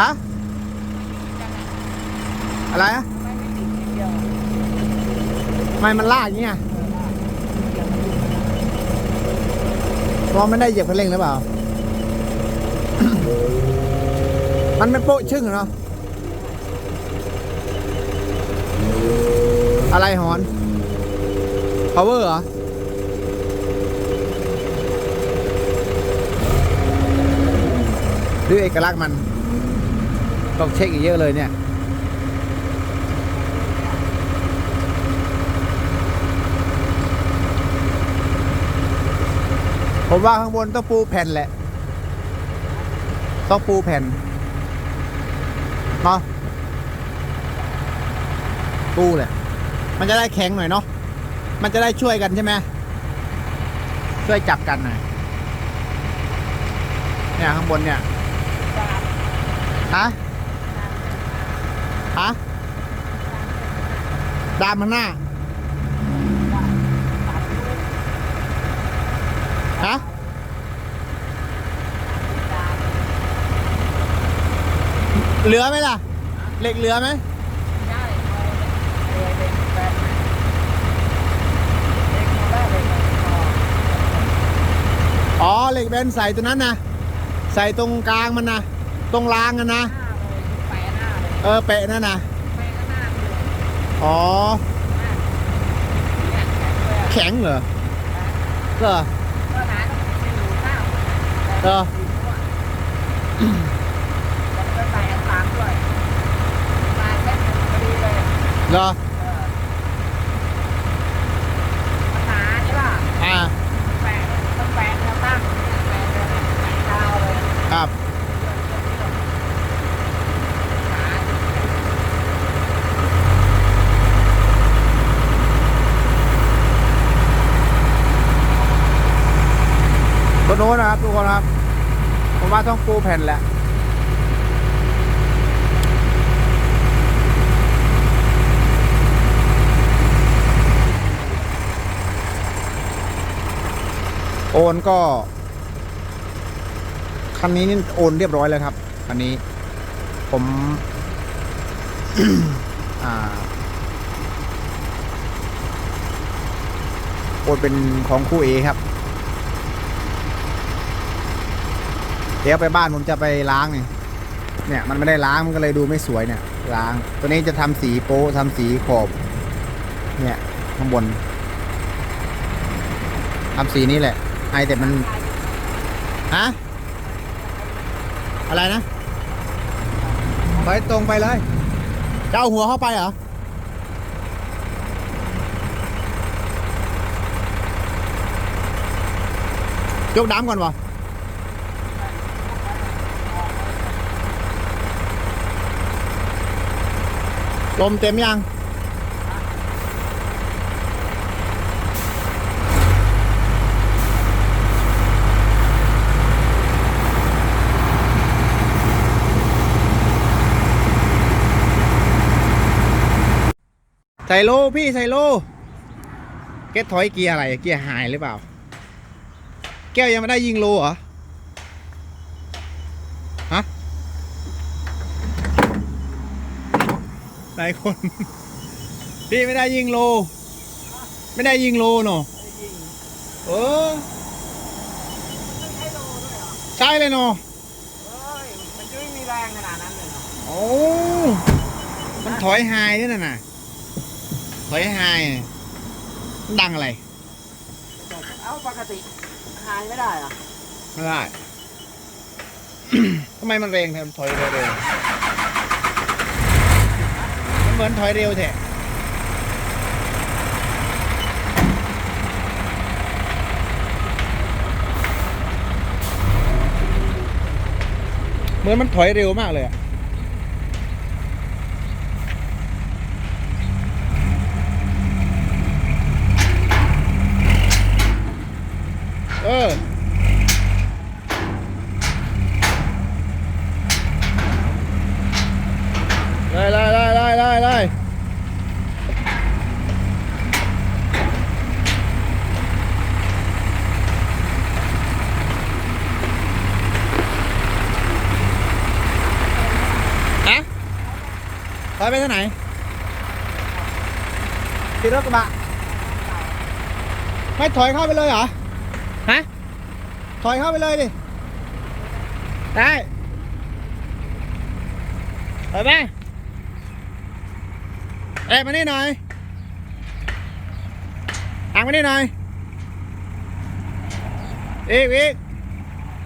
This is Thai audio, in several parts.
ฮะอะไรฮะไม่ไม่ติดนิดเดียวทำไมมันลากอย่างเงี้ยเพราะมันได้เหยียบคันเร่งหรือเปล่า มันไม่โป๊ะชึ่งเหรออะไรหอน power เหรอหรือเอกลักษณ์มัน ต้องเช็คอีกเยอะเลยเนี่ยผมว่าข้างบนต้องปูแผ่นแหละ ต้องปูแผ่นเนาะปูเลยมันจะได้แข็งหน่อยเนาะมันจะได้ช่วยกันใช่ไหมช่วยจับกันหน่อยเนี่ยข้างบนเนี่ยฮะ ฮะดามข้างหน้าฮะเหลือไหมล่ะเหล็กเหลือไหมอ๋ออ๋อเหล็กแบนใส่ตัวนั้นนะใส่ตรงกลางมันนะตรงรางกันนะ เลยเออเปะนั่นนะแปะหน้าเลยอ๋อ เนี่ยแข็งเลยอะแข็งเหรอเหรอ ก็ร้านก็ไม่รู้ข้าวเออ แล้วก็ใส่อันตามด้วยมาเส้นพอดีเลยเหรอ เออมันหนาใช่ป่ะ อ่า แปะต้องแปะแล้วตั้งแปะเลยแปะดาวเลย ครับ ตัวโน้นนะ ครับทุกคนครับ ผมว่าต้องปูแผ่นแหละโอนก็ คันนี้นี่โอนเรียบร้อยแล้วครับ คันนี้ ผมอโอนเป็นของคู่เอครับ เดี๋ยวไปบ้านผมจะไปล้างเนี่ยเนี่ยมันไม่ได้ล้างมันก็เลยดูไม่สวยเนี่ย ล้าง ตัวนี้จะทำสีโป๊ทำสีขอบ เนี่ยข้างบนทำสีนี้แหละ ไอแต่มันฮะอะไรนะไปตรงไปเลยจะเอาหัวเข้าไปเหรอยกน้ำก่อนวะ ลมเต็มยัง ใส่โลพี่ใส่โลแกถอยเกียร์อะไร เกียร์หายหรือเปล่า แก้วยังไม่ได้ยิงโลเหรอ ฮะห ลายคน พี่ไม่ได้ยิงโล ไม่ได้ยิงโลเนาะเออใช่เลยเนาะเฮ้ยมันจะไม่มีแรงขนาดนั้นเลยเหรอโอ้มันถอยหายด้วยน่ะน่ะถอยหายมันดังอะไร เอ้าปกติหายไม่ได้เหรอ ไม่ได้ทำไมมันเร็งแทนถอยเร็วๆมัน เหมือนถอยเร็วแท้เหมือนมันถอยเร็วมากเลยอะเออ ไล่ไล่ไล่ไล่ไล่ไล่ อย ไปทางไหนขี่รถกระบะไม่ถอยเข้าไปเลยเหรอฮะถอยเข้าไปเลยดิได้ถอยไปเอ๊ะมานี่หน่อยหักมานี่หน่อยอีกอีก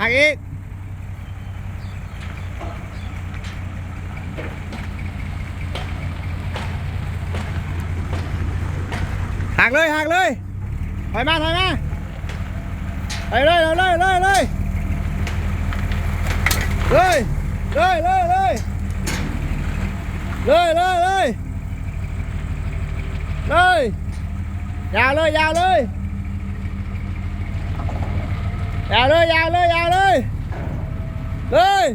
หักอีก หักเลยหักเลยถอยมาถอยมาไปเลยเลยเลยเลยเลยเลยเลยเลยเลยเลยเลยเลยเลยยาวเลยยาวเลยยาวเลยยาวเลยยาวเลยเลย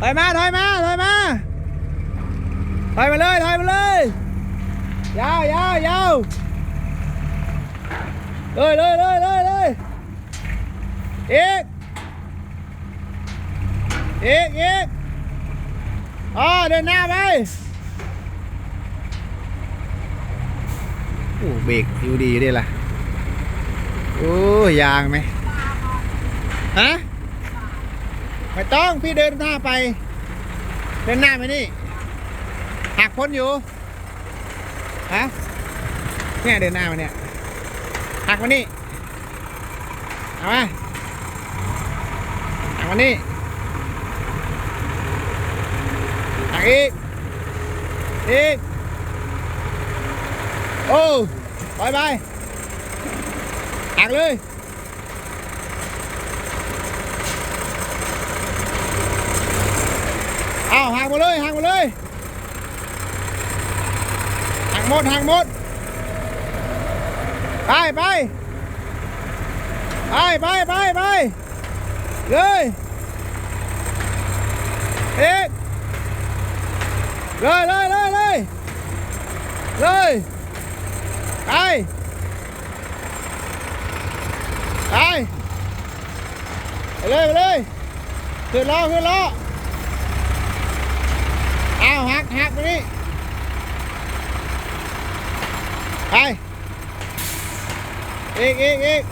ถอยมาถอยมาถอยมาถอยมาเลยถอยมาเลย ยาวยาวยาวเลยเลยเลยเลยเลยอีกอีกอีกอ๋อเดินหน้าไปโอ้เบรกอยู่ดีด้วยล่ะโอ้ยางไหมฮะไม่ต้องพี่เดินหน้าไป เดินหน้าไปนี่หักพ้นอยู่ ฮะเนี่ยเดินหน้ามาเนี่ยหักมานี่เอามาหักมานี่หักอีกอีกโอ้ไปไปหักเลยเอาหักมาเลยหักมาเลย หมดหักหมด ไปไปไปไปไปไปเลยเอกเลยเลยเลยเลยเลยไปไปไปเลยไปเลยขึ้นล้อขึ้นล้อเอาหักหักไปนี่ ไปอีกอีกอีก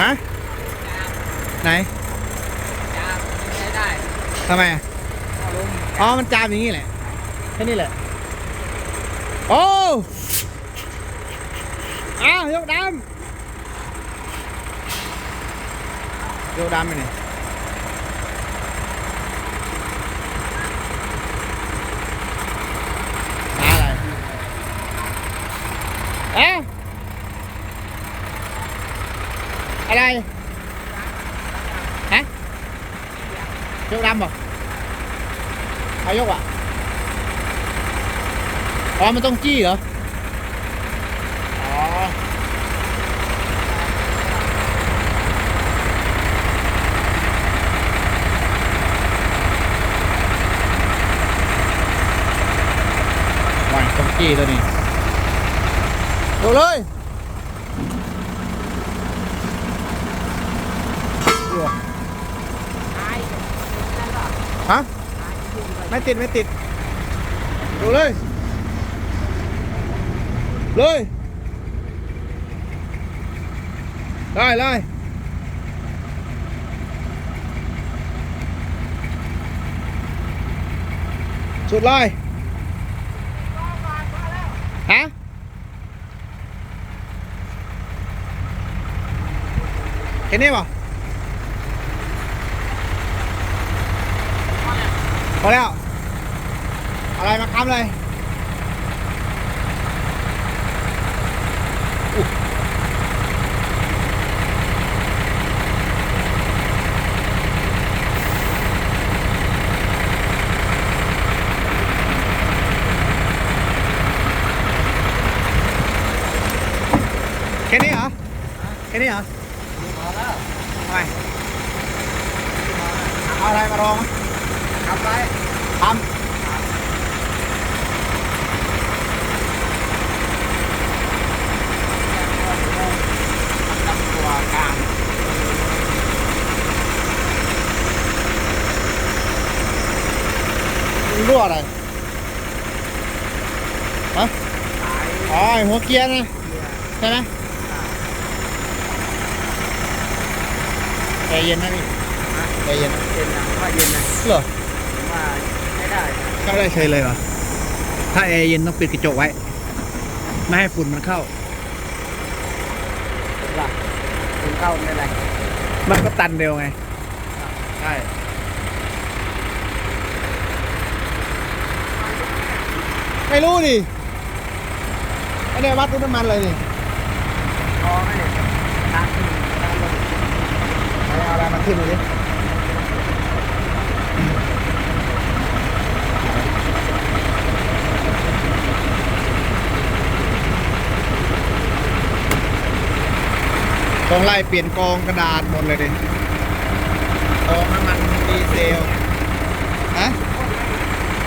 ฮะไหนจะใช้ได้ทำไมอะเอาลงอ๋อมันจามอย่างนี้แหละแค่นี้แหละโอ้อ้าวยกดำยกดำไปไหน hả? Ở đây. Hả? Chú đâm rồi hay vô à? Ờ mà tông chi hả? Ờ hoàng tông chi thôi เดี๋ยวเลยฮะไม่ติด ไม่ติดดูเลย เลยได้ได้สุดเลยฮะ แค่นี้ป่ะพอแล้ว อะไรมาค้ำเลยแค่นี้เหรอแค่นี้เหรอ ไมเอาอะไรมารองทำไปทำรั่วอะไรฮะอ๋อหัวเกียร์นะใช่ไหม ใจเย็นนะพี่ใจเย็นนะเย็นนะว่าเย็นนะเหรอผมว่าไม่ได้นะเข้าได้เฉยเลยเหรอ ถ้าแอร์เย็นต้องปิดกระจกไว้ ไม่ให้ฝุ่นมันเข้าหลักถึงเข้าไม่ได้มันก็ตันเร็วไง ใช่ ไม่รู้ดิไม่ได้วัดรูน้ำมันเลยนี่ พอไหมเนี่ยทางขึ้นทางลง เอาอะไรมาขึ้นเลยดิต้องไล่เปลี่ยนกองกระดาษหมดเลยดิกองน้ำมันดีเซลฮะ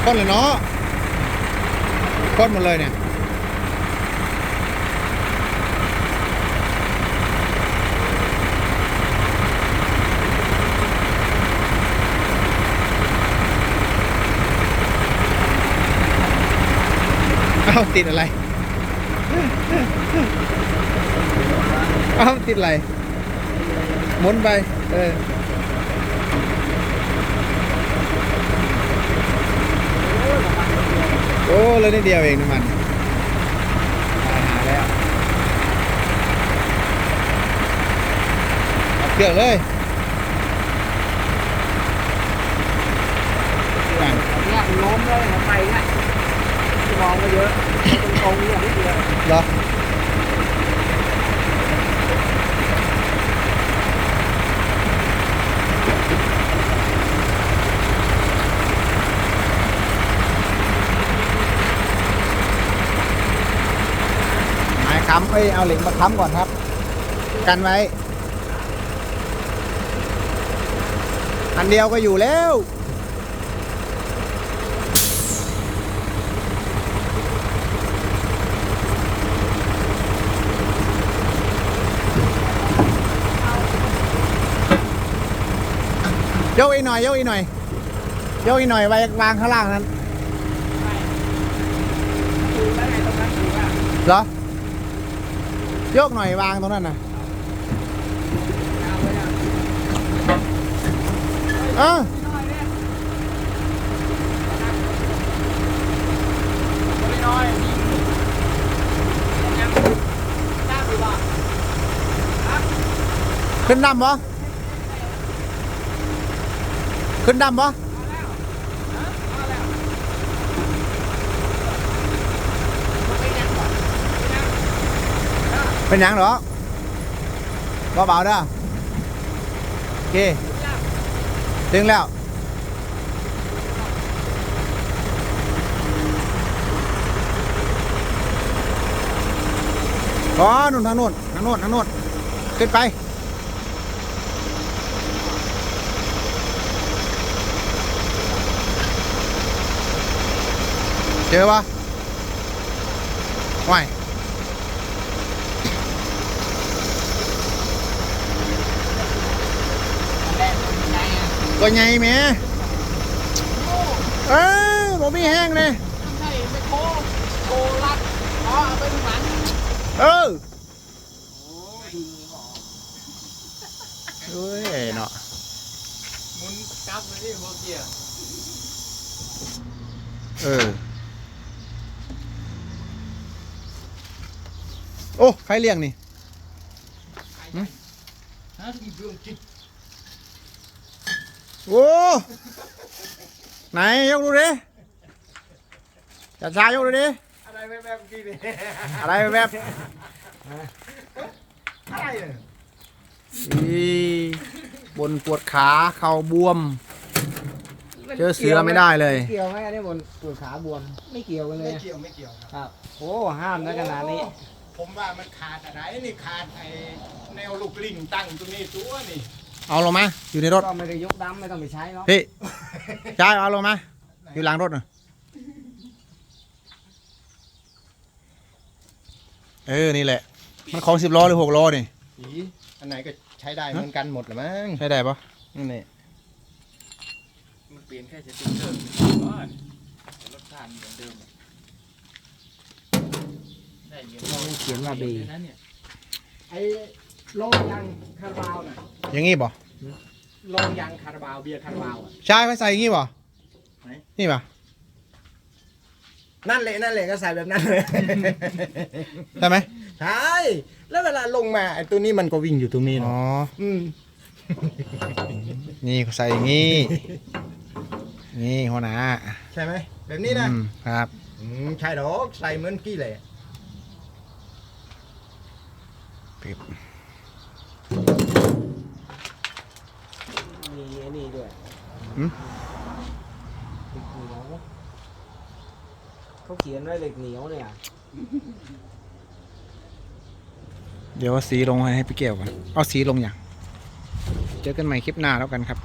พ่นเลยเนาะพ่นหมดเลยเนี่ยาติดอะไรเอ้าติดอะไรหมุนไป เออโอ้เลยนิดเดียวเองน้ำมันหาแล้วเอาเครื่องเลยนั่น เนี่ยมันล้มเลยมันไปเนี่ย มองไปเยอะตรงๆอย่างนี้เดียวเหรอไม้ค้ำเอ้ยเอาเหล็กมาค้ำก่อนครับ กันไว้ อันเดียวก็อยู่แล้ว ยกอีกหน่อยยกอีกหน่อยยกอีกหน่อยไว้วางข้างล่างนั้นคือแล้วไงตรงนั้นคือว่าเหรอยกหน่อยวางตรงนั้นนะเอาไว้นะเออไม่น้อยยังได้หรอเปล่า ขึ้นดำบ่ขึ้นดำบ่เป็นยังเหรอเบาๆเด้อโอเคถึงแล้วอ๋อนู่นทางนู่นทางนู่นทางนู่นขึ้นไป เจอปะว่ก็ไงอะตัวใหญ่แม่เออผมมีแห้งเลยใช่ไม่โคโครัดอ๋อเอาไปหมันเออโอ้ดีบอกเฮ้ยเนาะมุนกลับไปที่หัวเกียร์เออ อ้ใครเลี้ยงนี่ฮะอีเรื่องจิตโอ้ไหนยกดูดิจัดชายยกดูดิอะไรแบบแบบกี้นี่อะไรแบบอะไรเนี่ยอีบนปวดขาเข่าบวม เจอเสือไม่ได้เลย เกี่ยวไหมอันนี้บนปวดขาบวม ไม่เกี่ยวกันเลย ไม่เกี่ยวไม่เกี่ยวครับครับโอ้ห้ามนะขนาดนี้ ผมว่ามันขาดอะไรนี่ขาดไอ้แนวลูกลิงตั้งตรงนี้ตัวนี่เอาลงมาอยู่ในรถก็ไม่ได้ยกดำไม่ต้องไปใช้เนาะพี่ชายเอาลงมาอยู่หลังรถน่ะเออนี่แหละ มันของสิบล้อหรือหกล้อนี่สีอันไหนก็ใช้ได้เหมือนกันหมดละมั้งใช่ได้ปะนี่นแหละมันเปลี่ยนแค่สติ๊กเกอร์ทานเหมือนเดิม ได้เยอะเขียนว่าเบเลยนะเนี่ยไอ้ลงยางคาราบาวน่ะอย่างงี้บ่ลงยางคาราบาวเบียร์คาราบาวอะ ใช่เขาใส่อย่างงี้บ่ไหน นี่ป่ะนั่นแหละนั่นแหละก็ใส่แบบนั้นเลย ได้ไหมใช่ แล้วเวลาลงมาไอ้ตัวนี้มันก็วิ่งอยู่ตรงนี้อ๋อ เนาะอืมนี่เขาใส่อย่างงี้ นี่หัวหน้าใช่ไหมแบบนี้นะอืมครับ อืมใช่ดอกใส่เหมือนกี้เลย ปิดมีไอ้นี่ด้วยหืมเหล็กเหนียวเขาเขียนไว้เหล็กเหนียวเนี่ยเดี๋ยวเอาสีลงให้พี่เกี่ยวก่อนเอาสีลงอย่าง เจอกันใหม่คลิปหน้าแล้วกันครับ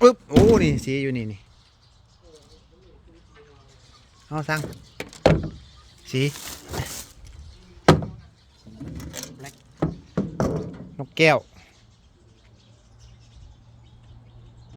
ปึ๊บโอ้นี่สีอยู่นี่นี่ เอาสั่งสีนกแก้ว